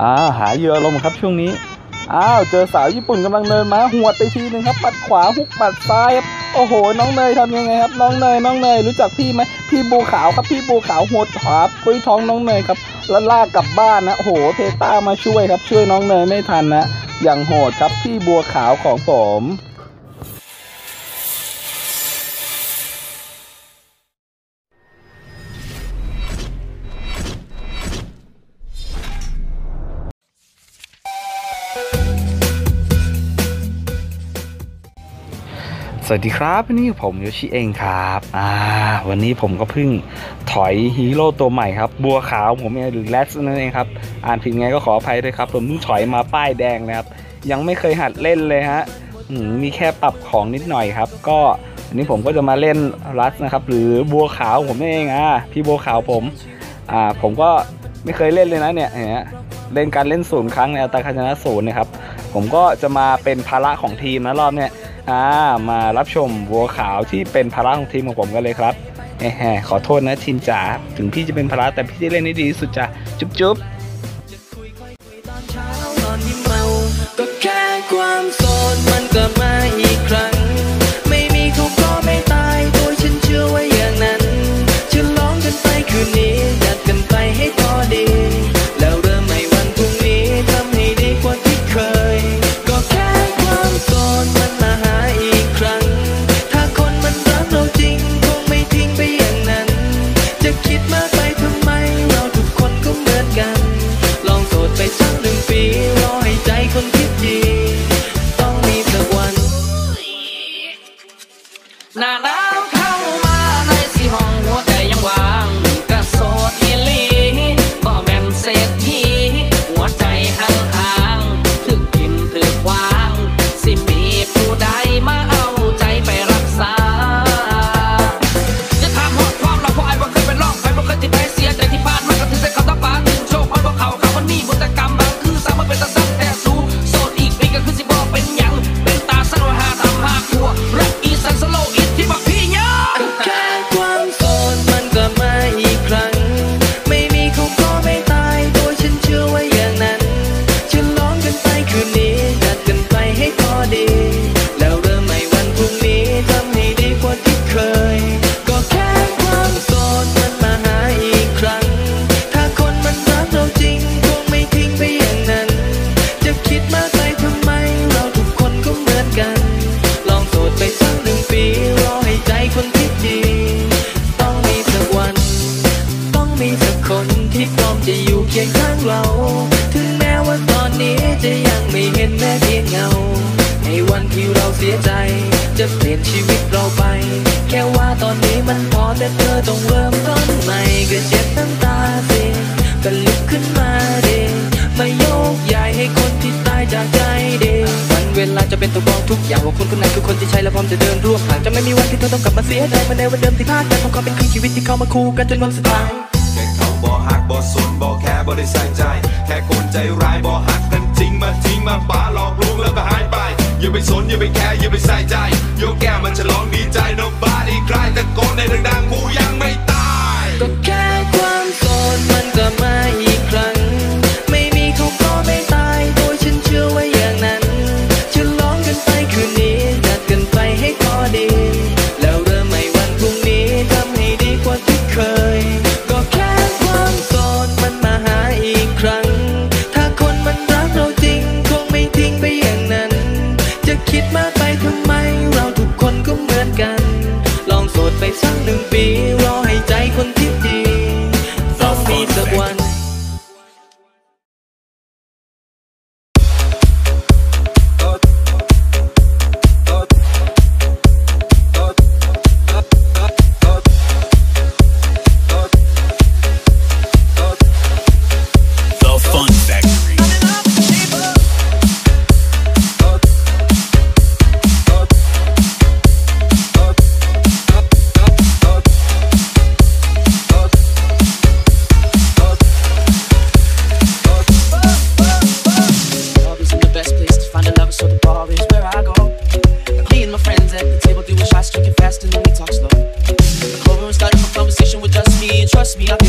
อ้าหาเหยื่อลมครับช่วงนี้อ้าวเจอสาวญี่ปุ่นกำลังเดินมาหวดไปทีหนึ่งครับปัดขวาฮุกปัดซ้ายครับโอ้โห น้องเนยทำยังไงครับ น้องเนยน้องเนยรู้จักพี่ไหมพี่บูขาวครับพี่บูขาวหดครับคุยท้องน้องเนยครับแล้วลากกลับบ้านนะโอ้โหเพต้ามาช่วยครับ ช่วยน้องเนยไม่ทันนะอย่างโหดครับพี่บัวขาวของผม สวัสดีครับวันนี้ผมโยชิเองครับอ่าวันนี้ผมก็เพิ่งถอยฮีโร่ตัวใหม่ครับ บัวขาวผมเองหรือแรสนั่นเองครับ อ่านผิดไงก็ขออภัยด้วยครับ ผมเพิ่งถอยมาป้ายแดงนะครับ ยังไม่เคยหัดเล่นเลยฮะมีแค่ปรับของนิดหน่อยครับ ก็วันนี้ผมก็จะมาเล่นรัสนะครับ หรือบัวขาวผมเองอะพี่บัวขาวผมอ่าผมก็ไม่เคยเล่นเลยนะเนี่ยเนี่ยเล่นการเล่นศูนย์ครั้งในอัตราคาชนะศูนย์นะครับผมก็จะมาเป็นภาระของทีมนะรอบเนี้ย อ่ามารับชมวัวขาวที่เป็นภาระของทีมของผมกันเลยครับแหมขอโทษนะทินจ๋าถึงพี่จะเป็นภาระแต่พี่จะเล่นได้ดีที่สุดจ้ะจุ๊บจุ๊บก็แค่ความโสดมันก็มา จะยังไม่เห็นแม้เพียงเงา ในวันที่เราเสียใจ จะเปลี่ยนชีวิตเราไป แค่ว่าตอนนี้มันพอแต่เธอต้องเริ่มต้นใหม่ก็เจ็บน้ำตาสิก็ลุกขึ้นมาเดมาโยกย้ายให้คนที่ตายจากใจเดวันเวลาจะเป็นตัวบอกทุกอย่างว่าคนคนไหนคือคนที่ใช่และพร้อมจะเดินร่วมทางจะไม่มีวันที่เธอต้องกลับมาเสียใจมือนในวันเดิมที่พลาดแต่ของเขาเป็นคือชีวิตที่เข้ามาคู่กันจนวันสุดท้ายแค่เขาบ่หักบ่สนบ่แค่บ่ได้ใส่ใจ แค่คนใจร้ายบ่หักกัน จริงมาทิ้งมาป้าหลอกลวงแล้วก็หายไป อย่าไปสนอย่าไปแคร์อย่าไปใส่ใจ โยกแก้มมันฉลองดีใจ nobody ใครแต่โกนในดังๆกูยังไม่ตาย ก็แค่ความโสดมันก็ไม่ mess me up.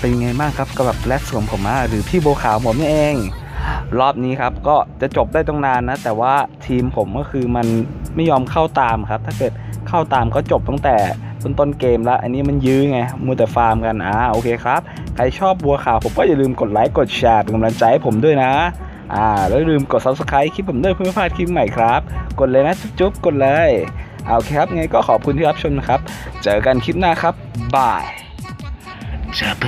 เป็นยังไงบ้างครับกับแบบแรดสวมผมอะหรือพี่โบวขาวผมนี่เอง รอบนี้ครับก็จะจบได้ตรงนานนะ แต่ว่าทีมผมก็คือมันไม่ยอมเข้าตามครับ ถ้าเกิดเข้าตามก็จบตั้งแต่ต้นต้นเกมแล้วอันนี้มันยื้อไงมัวแต่ฟาร์มกันอ่าโอเคครับ ใครชอบบัวขาวผมก็อย่าลืมกดไลค์กดแชร์เป็นกำลังใจให้ผมด้วยนะอ่าแล้วลืมกด subscribe คลิปผมด้วยเพื่อไม่พลาดคลิปใหม่ครับ กดเลยนะจุ๊บๆกดเลยเอาเคครับไงก็ขอบคุณที่รับชมนะครับ เจอกันคลิปหน้าครับบาย เจอเ